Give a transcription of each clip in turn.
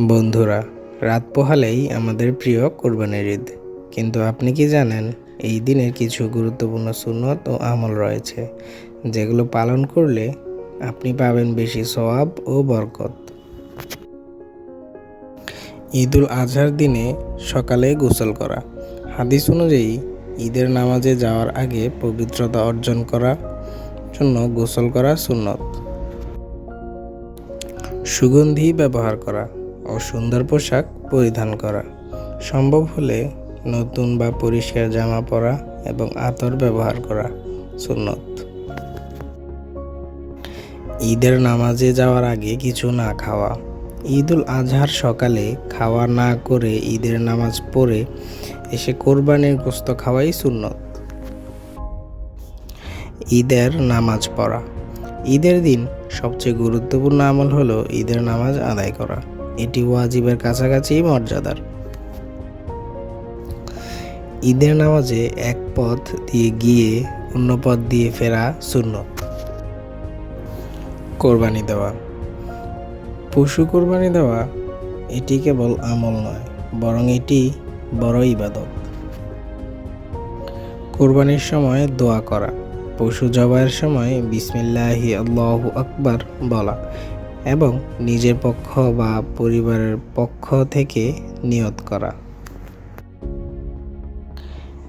বন্ধুরা, রাত পোহালেই আমাদের প্রিয় কোরবানির ঈদ। কিন্তু আপনি কি জানেন, এই দিনের কিছু গুরুত্বপূর্ণ সুন্নত ও আমল রয়েছে, যেগুলো পালন করলে আপনি পাবেন বেশি সওয়াব ও বরকত। ঈদুল আজহার দিনে সকালে গোসল করা। হাদিস অনুযায়ী, ঈদের নামাজে যাওয়ার আগে পবিত্রতা অর্জন করা জন্য গোসল করা সুন্নত। সুগন্ধি ব্যবহার করা। ও সুন্দর পোশাক পরিধান করা। সম্ভব হলে নতুন বা পরিষ্কার জামা পরা এবং আতর ব্যবহার করা সুন্নত। ঈদের নামাজে যাওয়ার আগে কিছু না খাওয়া। ঈদুল আজহার সকালে খাওয়া না করে ঈদের নামাজ পড়ে এসে কোরবানির গোস্ত খাওয়াই সুন্নত। ঈদের নামাজ পড়া। ঈদের দিন সবচেয়ে গুরুত্বপূর্ণ আমল হলো ঈদের নামাজ আদায় করা। এটি ওয়াজিবের কাছাকাছি মর্যাদার। ঈদের নামাজে এক পথ দিয়ে গিয়ে অন্য পথ দিয়ে ফেরা শূন্য কোরবানি দেওয়া। পশু কোরবানি দেওয়া এটি কেবল আমল নয়, বরং এটি বড় ইবাদত। কোরবানির সময় দোয়া করা। পশু জবাইয়ের সময় বিসমিল্লাহি আল্লাহু আকবার বলা এবং নিজের পক্ষ বা পরিবারের পক্ষ থেকে নিয়ত করা।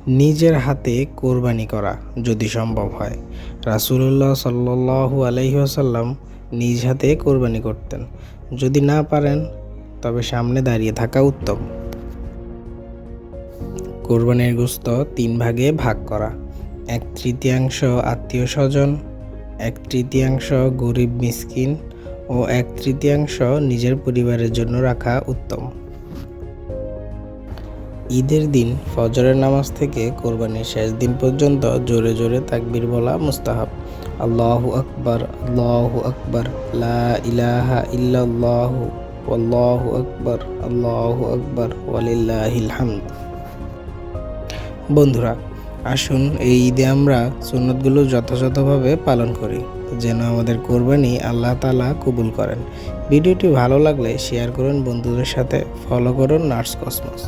নিজের হাতে কোরবানি করা যদি সম্ভব হয়। রাসুলুল্লাহ সাল্লু আলহিহাসাল্লাম নিজ হাতে কোরবানি করতেন। যদি না পারেন, তবে সামনে দাঁড়িয়ে থাকা উত্তম। কোরবানির গোস্ত তিন ভাগে ভাগ করা। এক তৃতীয়াংশ আত্মীয় স্বজন, এক তৃতীয়াংশ গরিব মিসকিন ও এক তৃতীয়াংশ নিজের পরিবারের জন্য রাখা উত্তম। ঈদের দিন ফজরের নামাজ থেকে কোরবানির শেষ দিন পর্যন্ত জোরে জোরে তাকবির বলা মুস্তাহাব। আল্লাহু আকবার আল্লাহু আকবার, লা ইলাহা ইল্লাল্লাহু আল্লাহু আকবার আল্লাহু আকবার, ওয়ালিল্লাহিল হামদ। বন্ধুরা আসুন, এই ঈদে আমরা সুন্নতগুলো যথাযথভাবে পালন করি, যেন আমাদের কোরবানি আল্লাহ তালা কবুল করেন। ভিডিওটি ভালো লাগলে শেয়ার করুন, বন্ধুদের সাথে ফলো করুন নার্স কসমস